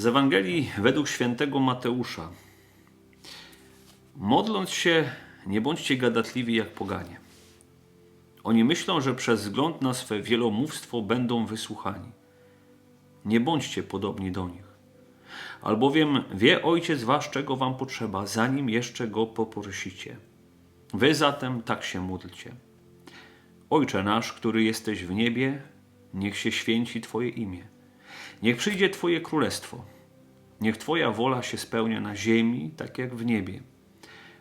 Z Ewangelii według świętego Mateusza. Modląc się, nie bądźcie gadatliwi jak poganie. Oni myślą, że przez wzgląd na swe wielomówstwo będą wysłuchani. Nie bądźcie podobni do nich. Albowiem wie Ojciec wasz, czego wam potrzeba, zanim jeszcze go poprosicie. Wy zatem tak się módlcie. Ojcze nasz, który jesteś w niebie, niech się święci Twoje imię. Niech przyjdzie Twoje królestwo. Niech Twoja wola się spełnia na ziemi, tak jak w niebie.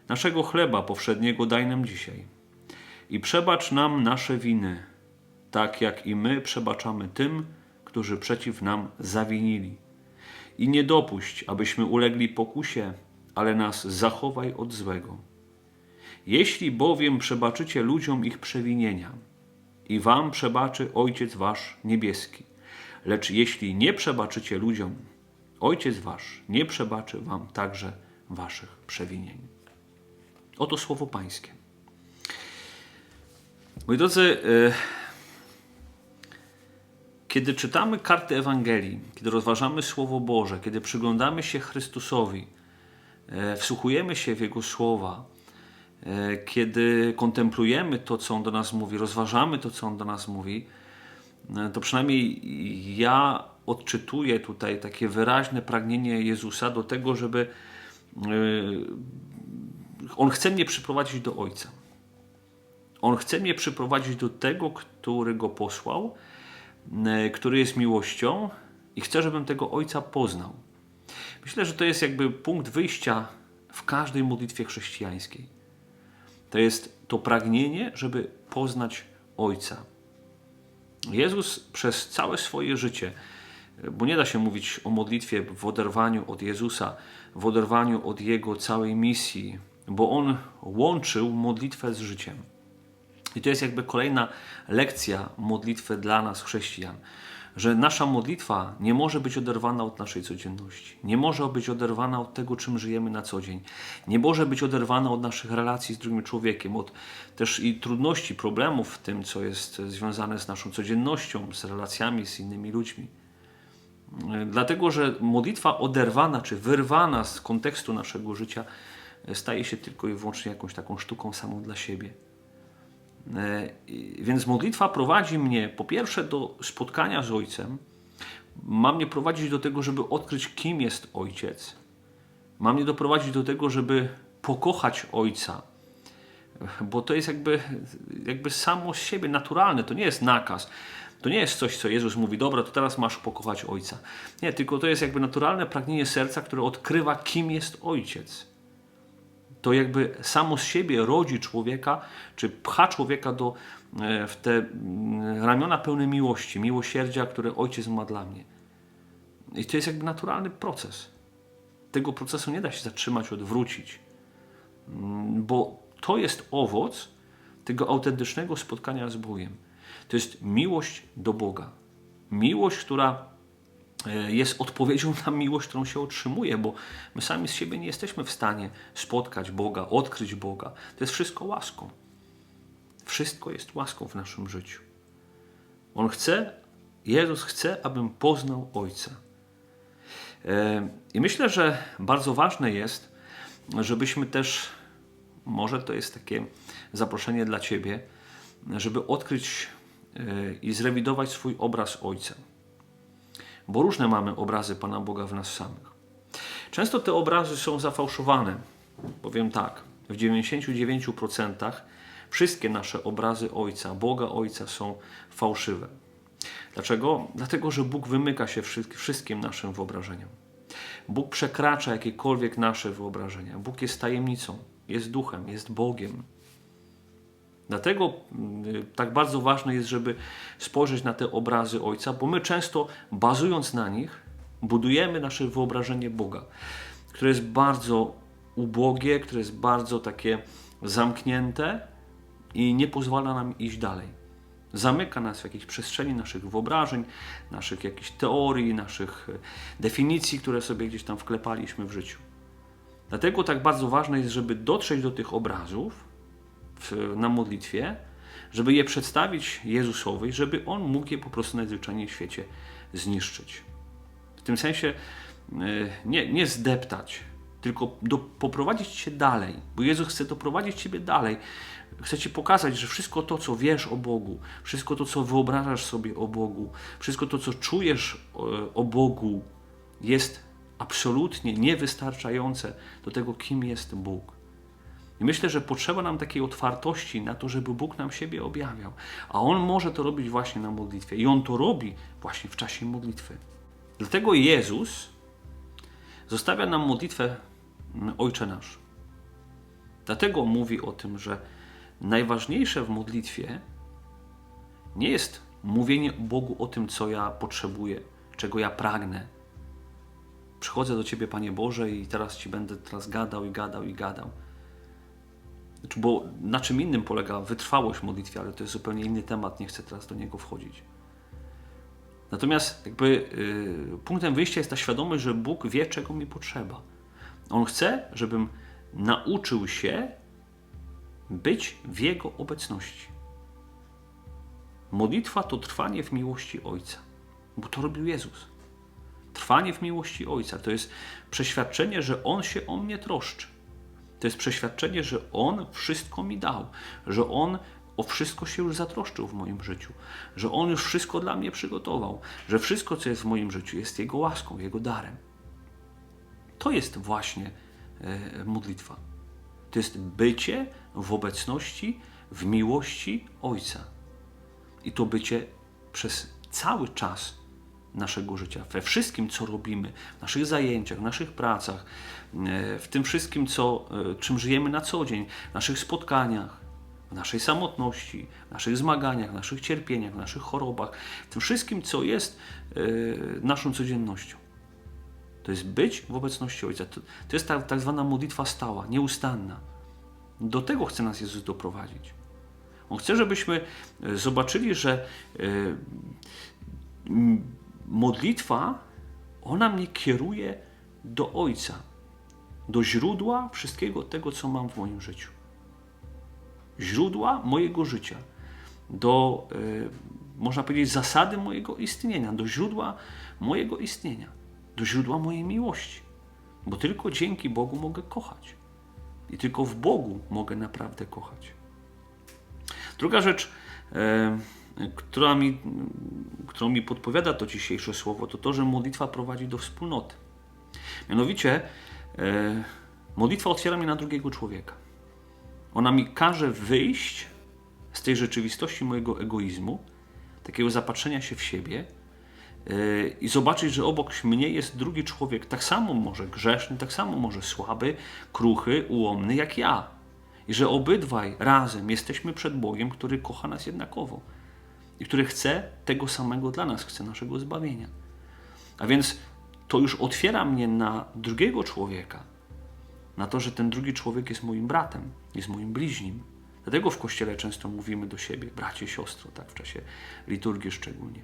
Naszego chleba powszedniego daj nam dzisiaj. I przebacz nam nasze winy, tak jak i my przebaczamy tym, którzy przeciw nam zawinili. I nie dopuść, abyśmy ulegli pokusie, ale nas zachowaj od złego. Jeśli bowiem przebaczycie ludziom ich przewinienia, i wam przebaczy Ojciec wasz niebieski. Lecz jeśli nie przebaczycie ludziom, Ojciec wasz nie przebaczy wam także waszych przewinień. Oto słowo Pańskie. Moi drodzy, e, kiedy czytamy karty Ewangelii, kiedy rozważamy Słowo Boże, kiedy przyglądamy się Chrystusowi, e, wsłuchujemy się w Jego słowa, e, kiedy kontemplujemy to, co On do nas mówi, rozważamy to, co On do nas mówi, to przynajmniej ja odczytuję tutaj takie wyraźne pragnienie Jezusa do tego, żeby On chce mnie przyprowadzić do Ojca. On chce mnie przyprowadzić do tego, który go posłał, e, który jest miłością i chce, żebym tego Ojca poznał. Myślę, że to jest jakby punkt wyjścia w każdej modlitwie chrześcijańskiej. To jest to pragnienie, żeby poznać Ojca. Jezus przez całe swoje życie, bo nie da się mówić o modlitwie w oderwaniu od Jezusa, w oderwaniu od Jego całej misji, bo On łączył modlitwę z życiem. I to jest jakby kolejna lekcja modlitwy dla nas, chrześcijan, że nasza modlitwa nie może być oderwana od naszej codzienności, nie może być oderwana od tego, czym żyjemy na co dzień, nie może być oderwana od naszych relacji z drugim człowiekiem, od też i trudności, problemów w tym, co jest związane z naszą codziennością, z relacjami z innymi ludźmi. Dlatego, że modlitwa oderwana czy wyrwana z kontekstu naszego życia staje się tylko i wyłącznie jakąś taką sztuką samą dla siebie. E, więc modlitwa prowadzi mnie po pierwsze do spotkania z Ojcem, ma mnie prowadzić do tego, żeby odkryć, kim jest Ojciec. Ma mnie doprowadzić do tego, żeby pokochać Ojca. Bo to jest jakby, jakby samo z siebie naturalne, to nie jest nakaz. To nie jest coś, co Jezus mówi, dobra, to teraz masz pokochać Ojca. Nie, tylko to jest jakby naturalne pragnienie serca, które odkrywa, kim jest Ojciec to jakby samo z siebie rodzi człowieka, czy pcha człowieka do, e, w te ramiona pełne miłości, miłosierdzia, które ojciec ma dla mnie. I to jest jakby naturalny proces. Tego procesu nie da się zatrzymać, odwrócić, mm, bo to jest owoc tego autentycznego spotkania z Bogiem. To jest miłość do Boga. Miłość, która jest odpowiedzią na miłość, którą się otrzymuje, bo my sami z siebie nie jesteśmy w stanie spotkać Boga, odkryć Boga. To jest wszystko łaską. Wszystko jest łaską w naszym życiu. On chce, Jezus chce, abym poznał Ojca. E, I myślę, że bardzo ważne jest, żebyśmy też, może to jest takie zaproszenie dla Ciebie, żeby odkryć e, i zrewidować swój obraz Ojca bo różne mamy obrazy Pana Boga w nas samych. Często te obrazy są zafałszowane. Powiem tak, w 99% wszystkie nasze obrazy Ojca, Boga Ojca są fałszywe. Dlaczego? Dlatego, że Bóg wymyka się wszystkim naszym wyobrażeniom. Bóg przekracza jakiekolwiek nasze wyobrażenia. Bóg jest tajemnicą, jest duchem, jest Bogiem. Dlatego y, tak bardzo ważne jest, żeby spojrzeć na te obrazy Ojca, bo my często bazując na nich, budujemy nasze wyobrażenie Boga, które jest bardzo ubogie, które jest bardzo takie zamknięte i nie pozwala nam iść dalej. Zamyka nas w jakiejś przestrzeni naszych wyobrażeń, naszych jakichś teorii, naszych e, definicji, które sobie gdzieś tam wklepaliśmy w życiu. Dlatego tak bardzo ważne jest, żeby dotrzeć do tych obrazów, w, na modlitwie, żeby je przedstawić Jezusowi, żeby On mógł je po prostu najzwyczajniej w świecie zniszczyć. W tym sensie nie, nie zdeptać, tylko do, poprowadzić cię dalej, bo Jezus chce doprowadzić ciebie dalej. Chce ci pokazać, że wszystko to, co wiesz o Bogu, wszystko to, co wyobrażasz sobie o Bogu, wszystko to, co czujesz o, o Bogu, jest absolutnie niewystarczające do tego, kim jest Bóg. I myślę, że potrzeba nam takiej otwartości na to, żeby Bóg nam siebie objawiał. A On może to robić właśnie na modlitwie. I On to robi właśnie w czasie modlitwy. Dlatego Jezus zostawia nam modlitwę Ojcze Nasz. Dlatego mówi o tym, że najważniejsze w modlitwie nie jest mówienie Bogu o tym, co ja potrzebuję, czego ja pragnę. Przychodzę do Ciebie, Panie Boże, i teraz Ci będę teraz gadał i gadał i gadał. Znaczy, bo na czym innym polega wytrwałość w modlitwie, ale to jest zupełnie inny temat, nie chcę teraz do niego wchodzić. Natomiast jakby yy, punktem wyjścia jest ta świadomość, że Bóg wie, czego mi potrzeba. On chce, żebym nauczył się być w Jego obecności. Modlitwa to trwanie w miłości Ojca, bo to robił Jezus. Trwanie w miłości Ojca to jest przeświadczenie, że On się o mnie troszczy. To jest przeświadczenie, że On wszystko mi dał, że On o wszystko się już zatroszczył w moim życiu, że On już wszystko dla mnie przygotował, że wszystko, co jest w moim życiu, jest Jego łaską, Jego darem. To jest właśnie e, modlitwa. To jest bycie w obecności, w miłości Ojca. I to bycie przez cały czas naszego życia, we wszystkim, co robimy, w naszych zajęciach, w naszych pracach, e, w tym wszystkim, co, e, czym żyjemy na co dzień, w naszych spotkaniach, w naszej samotności, w naszych zmaganiach, w naszych cierpieniach, w naszych chorobach, w tym wszystkim, co jest e, naszą codziennością. To jest być w obecności Ojca. To, to jest ta tak zwana modlitwa stała, nieustanna. Do tego chce nas Jezus doprowadzić. On chce, żebyśmy zobaczyli, że modlitwa, ona mnie kieruje do Ojca, do źródła wszystkiego tego, co mam w moim życiu. Źródła mojego życia, do, y, można powiedzieć, zasady mojego istnienia, do źródła mojego istnienia, do źródła mojej miłości. Bo tylko dzięki Bogu mogę kochać. I tylko w Bogu mogę naprawdę kochać. Druga rzecz, która mi, którą mi podpowiada to dzisiejsze słowo, to to, że modlitwa prowadzi do wspólnoty. Mianowicie, e, modlitwa otwiera mnie na drugiego człowieka. Ona mi każe wyjść z tej rzeczywistości mojego egoizmu, takiego zapatrzenia się w siebie e, i zobaczyć, że obok mnie jest drugi człowiek, tak samo może grzeszny, tak samo może słaby, kruchy, ułomny jak ja. I że obydwaj razem jesteśmy przed Bogiem, który kocha nas jednakowo i który chce tego samego dla nas, chce naszego zbawienia. A więc to już otwiera mnie na drugiego człowieka, na to, że ten drugi człowiek jest moim bratem, jest moim bliźnim. Dlatego w kościele często mówimy do siebie, bracie, siostro, tak w czasie liturgii szczególnie.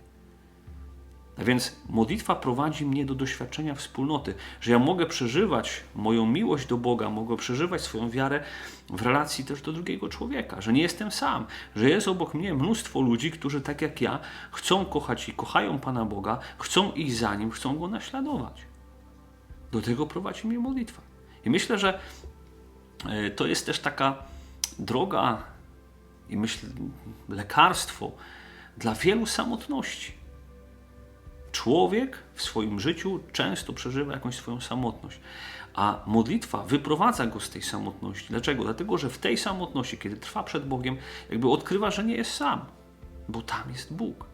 Więc modlitwa prowadzi mnie do doświadczenia wspólnoty, że ja mogę przeżywać moją miłość do Boga, mogę przeżywać swoją wiarę w relacji też do drugiego człowieka, że nie jestem sam, że jest obok mnie mnóstwo ludzi, którzy tak jak ja chcą kochać i kochają Pana Boga, chcą iść za Nim, chcą Go naśladować. Do tego prowadzi mnie modlitwa. I myślę, że e, to jest też taka droga i myślę lekarstwo dla wielu samotności Człowiek w swoim życiu często przeżywa jakąś swoją samotność, a modlitwa wyprowadza go z tej samotności. Dlaczego? Dlatego, że w tej samotności, kiedy trwa przed Bogiem, jakby odkrywa, że nie jest sam, bo tam jest Bóg.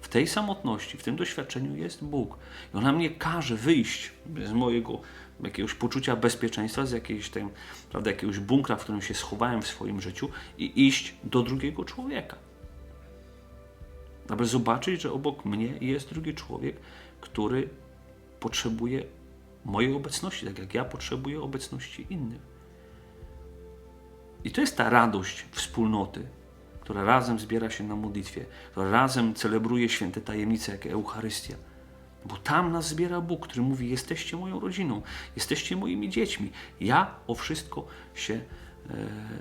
W tej samotności, w tym doświadczeniu jest Bóg. I ona mnie każe wyjść z mojego jakiegoś poczucia bezpieczeństwa, z jakiejś tam, prawda, jakiegoś bunkra, w którym się schowałem w swoim życiu i iść do drugiego człowieka aby zobaczyć, że obok mnie jest drugi człowiek, który potrzebuje mojej obecności, tak jak ja potrzebuję obecności innych. I to jest ta radość wspólnoty, która razem zbiera się na modlitwie, która razem celebruje święte tajemnice, jak Eucharystia. Bo tam nas zbiera Bóg, który mówi: Jesteście moją rodziną, jesteście moimi dziećmi. Ja o wszystko się e,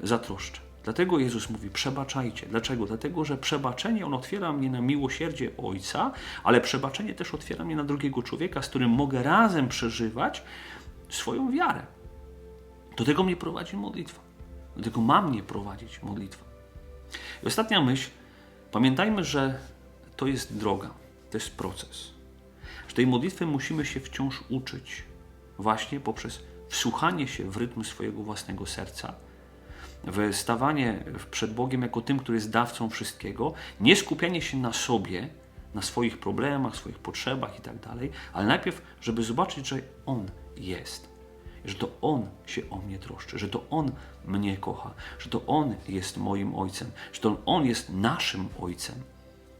zatroszczę. Dlatego Jezus mówi: przebaczajcie. Dlaczego? Dlatego, że przebaczenie on otwiera mnie na miłosierdzie Ojca, ale przebaczenie też otwiera mnie na drugiego człowieka, z którym mogę razem przeżywać swoją wiarę. Do tego mnie prowadzi modlitwa. Do tego ma mnie prowadzić modlitwa. I ostatnia myśl. Pamiętajmy, że to jest droga, to jest proces. Że tej modlitwy musimy się wciąż uczyć, właśnie poprzez wsłuchanie się w rytm swojego własnego serca, stawanie przed Bogiem jako tym, który jest dawcą wszystkiego, nie skupianie się na sobie, na swoich problemach, swoich potrzebach i tak dalej, ale najpierw, żeby zobaczyć, że On jest, że to On się o mnie troszczy, że to On mnie kocha, że to On jest moim Ojcem, że to On jest naszym Ojcem.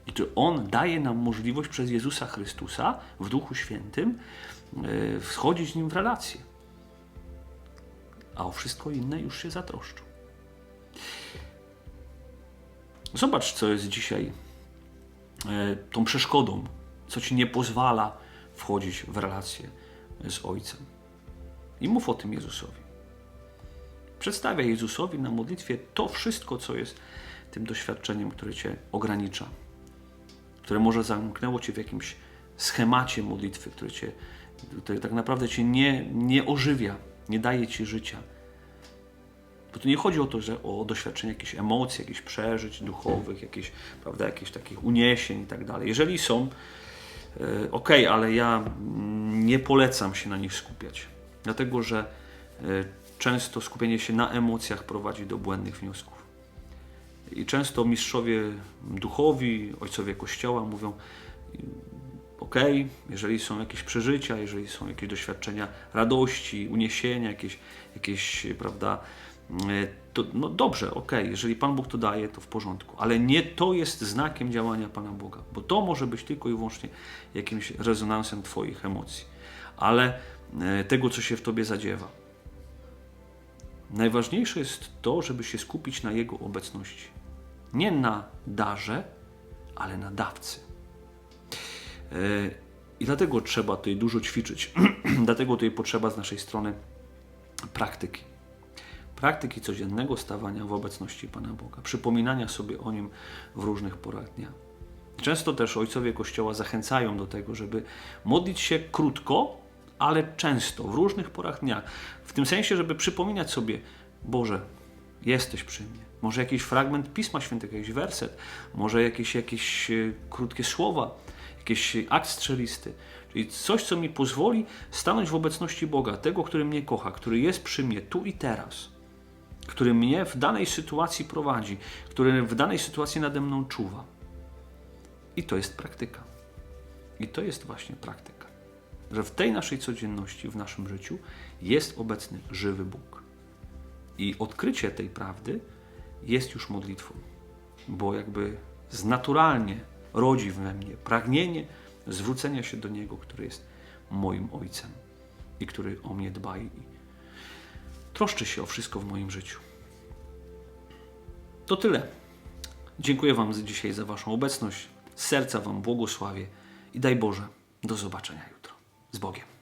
I to On daje nam możliwość przez Jezusa Chrystusa w Duchu Świętym yy, wchodzić z Nim w relację. A o wszystko inne już się zatroszczą. Zobacz, co jest dzisiaj e, tą przeszkodą, co ci nie pozwala wchodzić w relację z Ojcem. I mów o tym Jezusowi. Przedstawiaj Jezusowi na modlitwie to wszystko, co jest tym doświadczeniem, które cię ogranicza, które może zamknęło cię w jakimś schemacie modlitwy, które, cię, które tak naprawdę cię nie, nie ożywia, nie daje ci życia. Bo tu nie chodzi o to, że o doświadczenie jakichś emocji, jakichś przeżyć duchowych, jakichś, prawda, jakichś takich uniesień i tak dalej. Jeżeli są, e, ok, ale ja mm, nie polecam się na nich skupiać. Dlatego, że e, często skupienie się na emocjach prowadzi do błędnych wniosków. I często mistrzowie duchowi, ojcowie kościoła mówią, ok, jeżeli są jakieś przeżycia, jeżeli są jakieś doświadczenia radości, uniesienia, jakieś, jakieś prawda, to no dobrze, ok, jeżeli Pan Bóg to daje, to w porządku, ale nie to jest znakiem działania Pana Boga, bo to może być tylko i wyłącznie jakimś rezonansem Twoich emocji, ale e, tego, co się w Tobie zadziewa. Najważniejsze jest to, żeby się skupić na Jego obecności. Nie na darze, ale na dawcy. E, I dlatego trzeba tutaj dużo ćwiczyć. dlatego tutaj potrzeba z naszej strony praktyki praktyki codziennego stawania w obecności Pana Boga, przypominania sobie o Nim w różnych porach dnia. Często też ojcowie Kościoła zachęcają do tego, żeby modlić się krótko, ale często, w różnych porach dnia. W tym sensie, żeby przypominać sobie, Boże, jesteś przy mnie. Może jakiś fragment Pisma Świętego, jakiś werset, może jakieś, jakieś e, krótkie słowa, jakiś akt strzelisty. Czyli coś, co mi pozwoli stanąć w obecności Boga, tego, który mnie kocha, który jest przy mnie tu i teraz który mnie w danej sytuacji prowadzi, który w danej sytuacji nade mną czuwa. I to jest praktyka. I to jest właśnie praktyka. Że w tej naszej codzienności, w naszym życiu jest obecny żywy Bóg. I odkrycie tej prawdy jest już modlitwą, bo jakby znaturalnie rodzi we mnie pragnienie zwrócenia się do Niego, który jest moim Ojcem i który o mnie dba i troszczy się o wszystko w moim życiu. To tyle. Dziękuję Wam dzisiaj za Waszą obecność. Serca Wam błogosławię i daj Boże, do zobaczenia jutro. Z Bogiem.